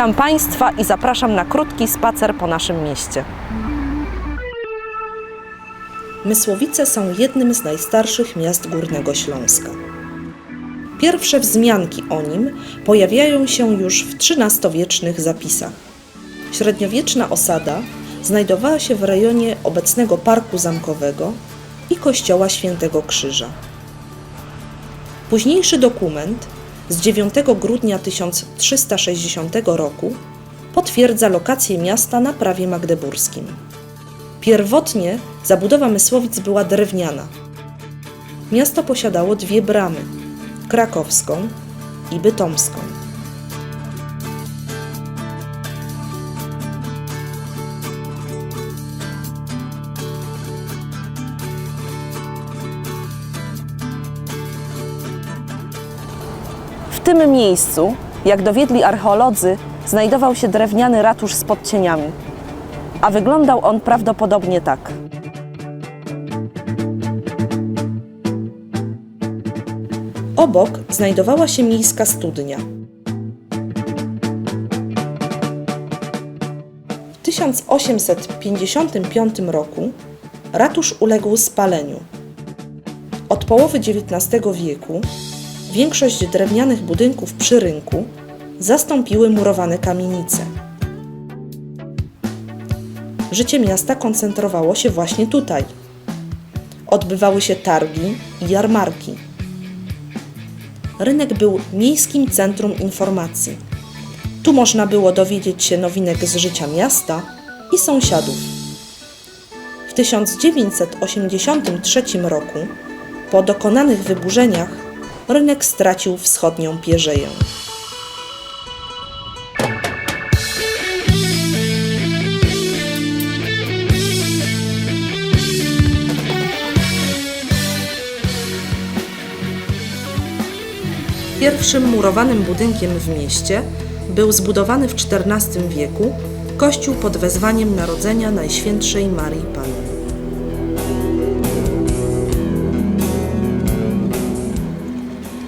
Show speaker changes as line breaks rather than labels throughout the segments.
Witam Państwa i zapraszam na krótki spacer po naszym mieście. Mysłowice są jednym z najstarszych miast Górnego Śląska. Pierwsze wzmianki o nim pojawiają się już w XIII-wiecznych zapisach. Średniowieczna osada znajdowała się w rejonie obecnego Parku Zamkowego i kościoła Świętego Krzyża. Późniejszy dokument z 9 grudnia 1360 roku potwierdza lokację miasta na prawie magdeburskim. Pierwotnie zabudowa Mysłowic była drewniana. Miasto posiadało dwie bramy: krakowską i bytomską. Tym miejscu, jak dowiedli archeolodzy, znajdował się drewniany ratusz z podcieniami, a wyglądał on prawdopodobnie tak. Obok znajdowała się miejska studnia. W 1855 roku ratusz uległ spaleniu. Od połowy XIX wieku większość drewnianych budynków przy rynku zastąpiły murowane kamienice. Życie miasta koncentrowało się właśnie tutaj. Odbywały się targi i jarmarki. Rynek był miejskim centrum informacji. Tu można było dowiedzieć się nowinek z życia miasta i sąsiadów. W 1983 roku, po dokonanych wyburzeniach, rynek stracił wschodnią pierzeję. Pierwszym murowanym budynkiem w mieście był zbudowany w XIV wieku kościół pod wezwaniem Narodzenia Najświętszej Marii Panny.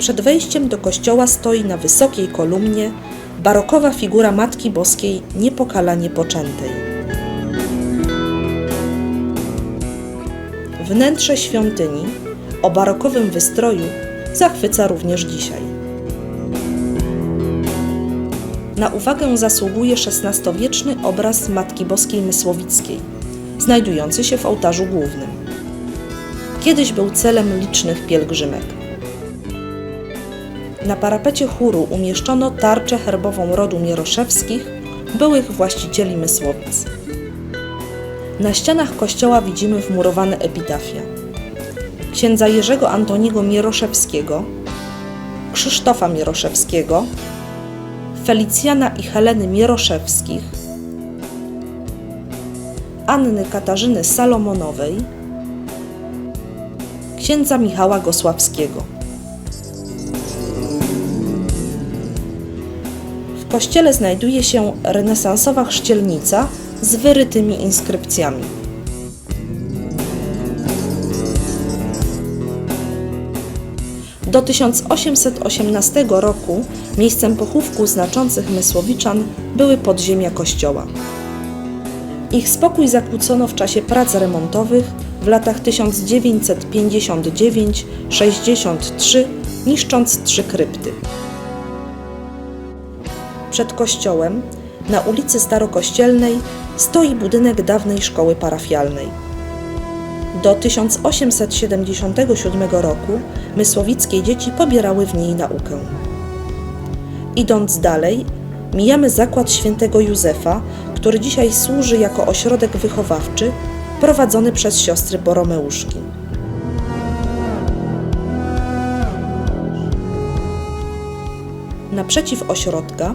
Przed wejściem do kościoła stoi na wysokiej kolumnie barokowa figura Matki Boskiej niepokalanie poczętej. Wnętrze świątyni o barokowym wystroju zachwyca również dzisiaj. Na uwagę zasługuje XVI-wieczny obraz Matki Boskiej Mysłowickiej, znajdujący się w ołtarzu głównym. Kiedyś był celem licznych pielgrzymek. Na parapecie chóru umieszczono tarczę herbową rodu Mieroszewskich, byłych właścicieli Mysłowic. Na ścianach kościoła widzimy wmurowane epitafia. Księdza Jerzego Antoniego Mieroszewskiego, Krzysztofa Mieroszewskiego, Felicjana i Heleny Mieroszewskich, Anny Katarzyny Salomonowej, księdza Michała Gosławskiego. Kościele znajduje się renesansowa chrzcielnica z wyrytymi inskrypcjami. Do 1818 roku miejscem pochówku znaczących Mysłowiczan były podziemia kościoła. Ich spokój zakłócono w czasie prac remontowych w latach 1959-63, niszcząc trzy krypty. Przed kościołem, na ulicy Starokościelnej, stoi budynek dawnej szkoły parafialnej. Do 1877 roku mysłowickie dzieci pobierały w niej naukę. Idąc dalej, mijamy zakład świętego Józefa, który dzisiaj służy jako ośrodek wychowawczy prowadzony przez siostry Boromeuszki. Naprzeciw ośrodka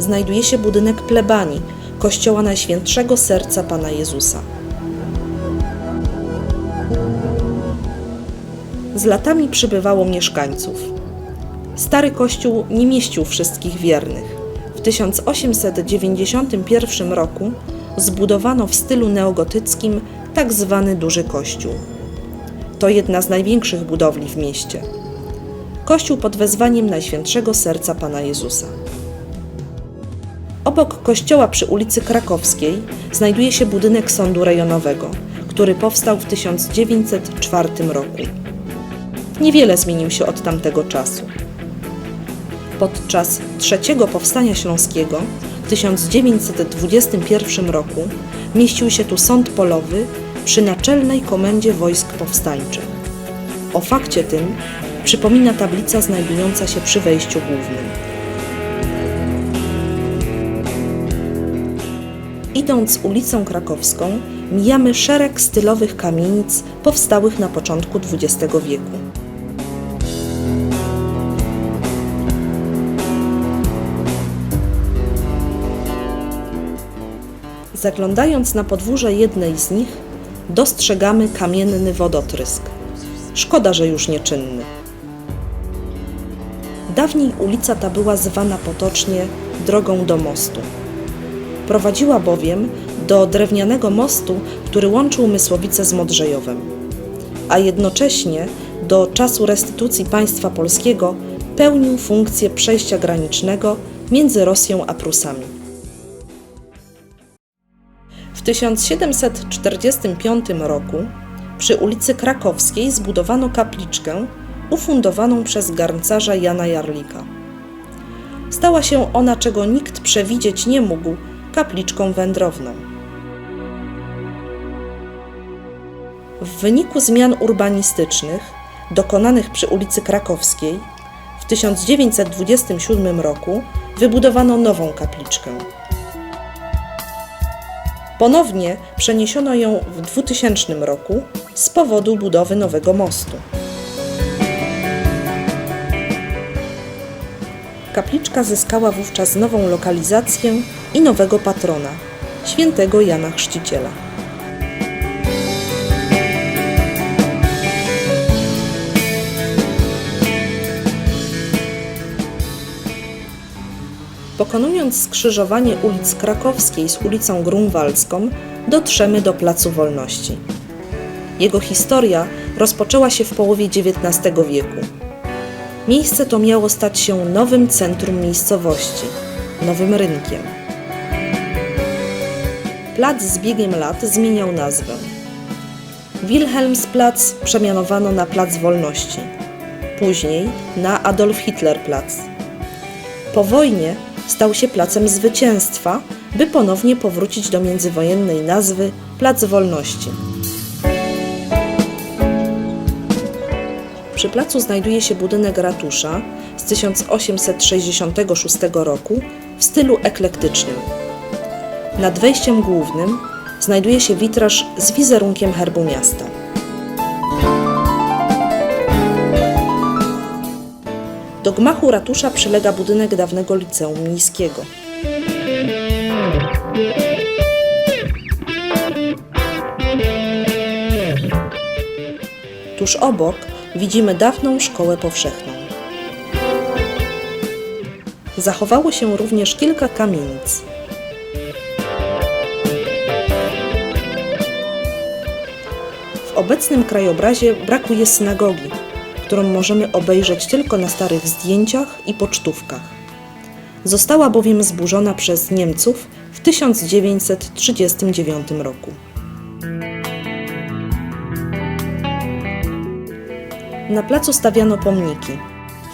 znajduje się budynek plebanii Kościoła Najświętszego Serca Pana Jezusa. Z latami przybywało mieszkańców. Stary kościół nie mieścił wszystkich wiernych. W 1891 roku zbudowano w stylu neogotyckim tak zwany duży kościół. To jedna z największych budowli w mieście. Kościół pod wezwaniem Najświętszego Serca Pana Jezusa. Obok kościoła przy ulicy Krakowskiej znajduje się budynek sądu rejonowego, który powstał w 1904 roku. Niewiele zmienił się od tamtego czasu. Podczas trzeciego powstania śląskiego w 1921 roku mieścił się tu sąd polowy przy Naczelnej Komendzie Wojsk Powstańczych. O fakcie tym przypomina tablica znajdująca się przy wejściu głównym. Idąc ulicą Krakowską, mijamy szereg stylowych kamienic powstałych na początku XX wieku. Zaglądając na podwórze jednej z nich, dostrzegamy kamienny wodotrysk. Szkoda, że już nieczynny. Dawniej ulica ta była zwana potocznie drogą do mostu. Prowadziła bowiem do drewnianego mostu, który łączył Mysłowice z Modrzejowem, a jednocześnie do czasu restytucji państwa polskiego pełnił funkcję przejścia granicznego między Rosją a Prusami. W 1745 roku przy ulicy Krakowskiej zbudowano kapliczkę ufundowaną przez garncarza Jana Jarlika. Stała się ona, czego nikt przewidzieć nie mógł, kapliczką wędrowną. W wyniku zmian urbanistycznych dokonanych przy ulicy Krakowskiej w 1927 roku wybudowano nową kapliczkę. Ponownie przeniesiono ją w 2000 roku z powodu budowy nowego mostu. Kapliczka zyskała wówczas nową lokalizację i nowego patrona świętego Jana Chrzciciela. Pokonując skrzyżowanie ulic Krakowskiej z ulicą Grunwaldzką, dotrzemy do Placu Wolności. Jego historia rozpoczęła się w połowie XIX wieku. Miejsce to miało stać się nowym centrum miejscowości, nowym rynkiem. Plac z biegiem lat zmieniał nazwę. Wilhelmsplatz przemianowano na Plac Wolności, później na Adolf Hitler Platz. Po wojnie stał się Placem Zwycięstwa, by ponownie powrócić do międzywojennej nazwy Plac Wolności. Przy placu znajduje się budynek ratusza z 1866 roku w stylu eklektycznym. Nad wejściem głównym znajduje się witraż z wizerunkiem herbu miasta. Do gmachu ratusza przylega budynek dawnego liceum miejskiego. Tuż obok widzimy dawną szkołę powszechną. Zachowało się również kilka kamienic. Obecnym krajobrazie brakuje synagogi, którą możemy obejrzeć tylko na starych zdjęciach i pocztówkach. Została bowiem zburzona przez Niemców w 1939 roku. Na placu stawiano pomniki.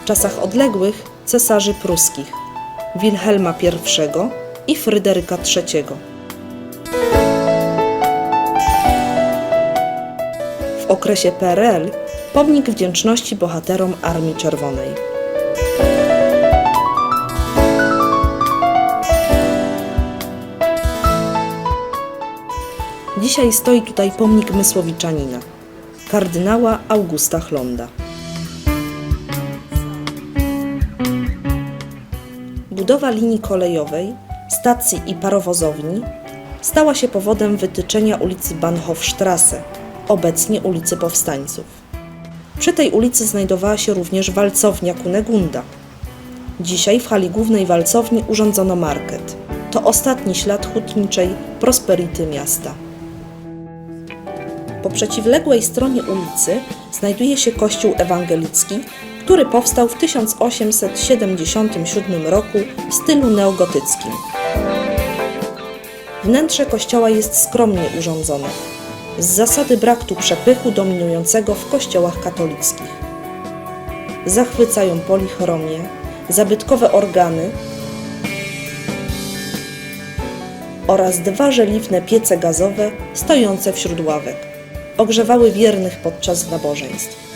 W czasach odległych cesarzy pruskich Wilhelma I i Fryderyka III. W okresie PRL pomnik wdzięczności bohaterom Armii Czerwonej. Dzisiaj stoi tutaj pomnik Mysłowiczanina, kardynała Augusta Chlonda. Budowa linii kolejowej, stacji i parowozowni stała się powodem wytyczenia ulicy Bahnhofstrasse, obecnie ulicy Powstańców. Przy tej ulicy znajdowała się również walcownia Kunegunda. Dzisiaj w hali głównej walcowni urządzono market. To ostatni ślad hutniczej prosperity miasta. Po przeciwległej stronie ulicy znajduje się kościół ewangelicki, który powstał w 1877 roku w stylu neogotyckim. Wnętrze kościoła jest skromnie urządzone, z zasady brak tu przepychu dominującego w kościołach katolickich. Zachwycają polichromie, zabytkowe organy oraz dwa żeliwne piece gazowe stojące wśród ławek. Ogrzewały wiernych podczas nabożeństw.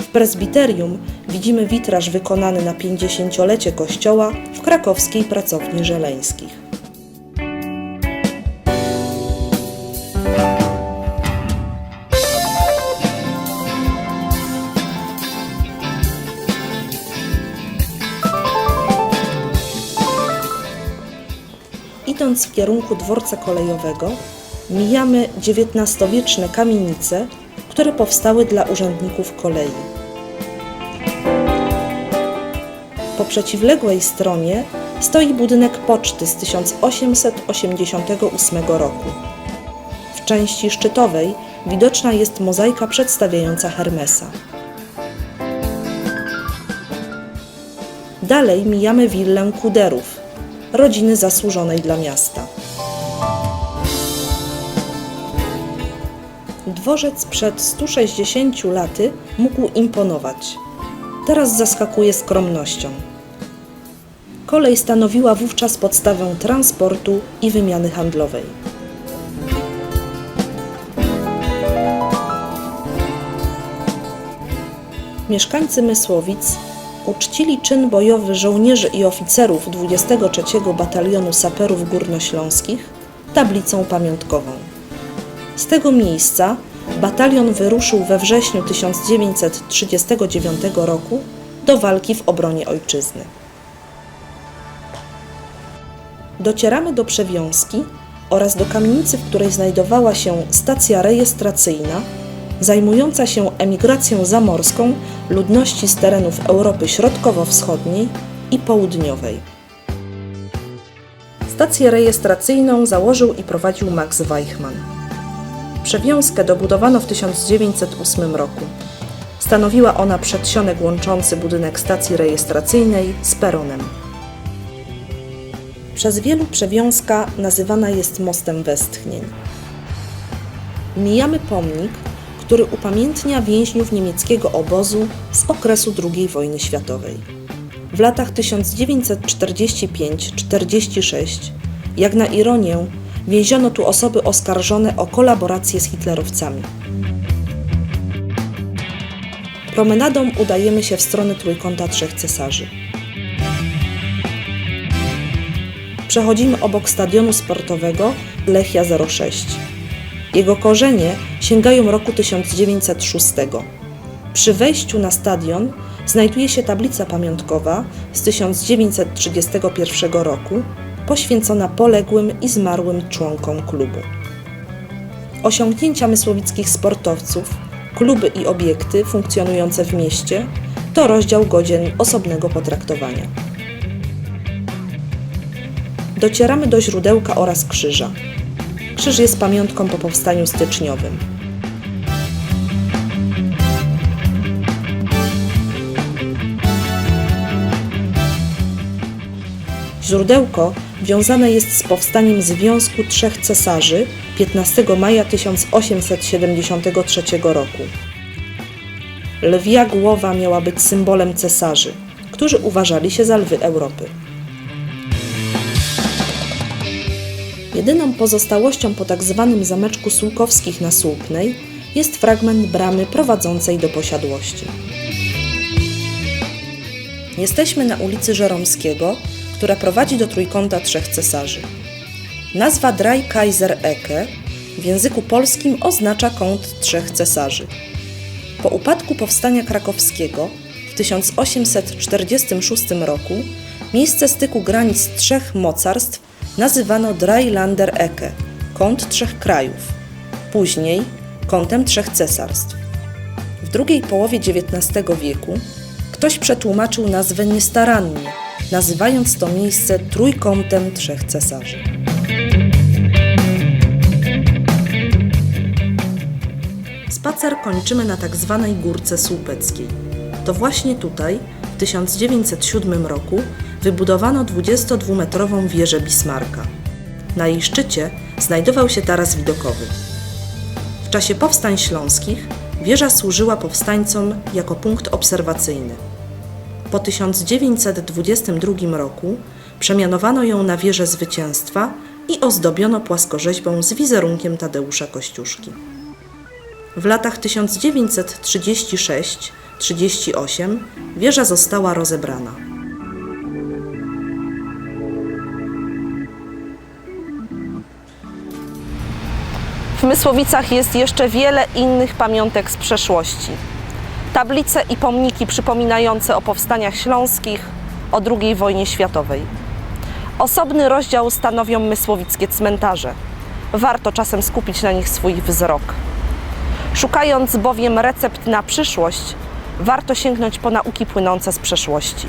W prezbiterium widzimy witraż wykonany na 50-lecie kościoła w krakowskiej pracowni żeleńskich. Idąc w kierunku dworca kolejowego, mijamy XIX-wieczne kamienice, które powstały dla urzędników kolei. Po przeciwległej stronie stoi budynek poczty z 1888 roku. W części szczytowej widoczna jest mozaika przedstawiająca Hermesa. Dalej mijamy willę Kuderów, rodziny zasłużonej dla miasta. Dworzec przed 160 laty mógł imponować. Teraz zaskakuje skromnością. Kolej stanowiła wówczas podstawę transportu i wymiany handlowej. Mieszkańcy Mysłowic uczcili czyn bojowy żołnierzy i oficerów 23 Batalionu Saperów Górnośląskich tablicą pamiątkową. Z tego miejsca batalion wyruszył we wrześniu 1939 roku do walki w obronie ojczyzny. Docieramy do przewiązki oraz do kamienicy, w której znajdowała się stacja rejestracyjna zajmująca się emigracją zamorską ludności z terenów Europy Środkowo-Wschodniej i Południowej. Stację rejestracyjną założył i prowadził Max Weichmann. Przewiązkę dobudowano w 1908 roku. Stanowiła ona przedsionek łączący budynek stacji rejestracyjnej z peronem. Przez wielu przewiązka nazywana jest mostem westchnień. Mijamy pomnik, który upamiętnia więźniów niemieckiego obozu z okresu II wojny światowej. W latach 1945-46, jak na ironię, więziono tu osoby oskarżone o kolaborację z hitlerowcami. Promenadą udajemy się w stronę Trójkąta Trzech Cesarzy. Przechodzimy obok stadionu sportowego Lechia 06. Jego korzenie sięgają roku 1906. Przy wejściu na stadion znajduje się tablica pamiątkowa z 1931 roku poświęcona poległym i zmarłym członkom klubu. Osiągnięcia mysłowickich sportowców, kluby i obiekty funkcjonujące w mieście to rozdział godzien osobnego potraktowania. Docieramy do źródełka oraz krzyża. Krzyż jest pamiątką po powstaniu styczniowym. Źródełko wiązane jest z powstaniem Związku Trzech Cesarzy 15 maja 1873 roku. Lwia głowa miała być symbolem cesarzy, którzy uważali się za lwy Europy. Jedyną pozostałością po tak zwanym zameczku Sułkowskich na Słupnej jest fragment bramy prowadzącej do posiadłości. Jesteśmy na ulicy Żeromskiego, która prowadzi do Trójkąta Trzech Cesarzy. Nazwa Drei Kaiser Ecke w języku polskim oznacza kąt trzech cesarzy. Po upadku powstania krakowskiego w 1846 roku miejsce styku granic trzech mocarstw nazywano Dreilander Ecke, kąt trzech krajów, później kątem trzech cesarstw. W drugiej połowie XIX wieku ktoś przetłumaczył nazwę niestarannie, nazywając to miejsce trójkątem trzech cesarzy. Spacer kończymy na tak zwanej Górce Słupeckiej. To właśnie tutaj, w 1907 roku, wybudowano 22-metrową wieżę Bismarcka. Na jej szczycie znajdował się taras widokowy. W czasie powstań śląskich wieża służyła powstańcom jako punkt obserwacyjny. Po 1922 roku przemianowano ją na wieżę zwycięstwa i ozdobiono płaskorzeźbą z wizerunkiem Tadeusza Kościuszki. W latach 1936-38 wieża została rozebrana.
W Mysłowicach jest jeszcze wiele innych pamiątek z przeszłości. Tablice i pomniki przypominające o powstaniach śląskich, o II wojnie światowej. Osobny rozdział stanowią mysłowickie cmentarze. Warto czasem skupić na nich swój wzrok. Szukając bowiem recept na przyszłość, warto sięgnąć po nauki płynące z przeszłości.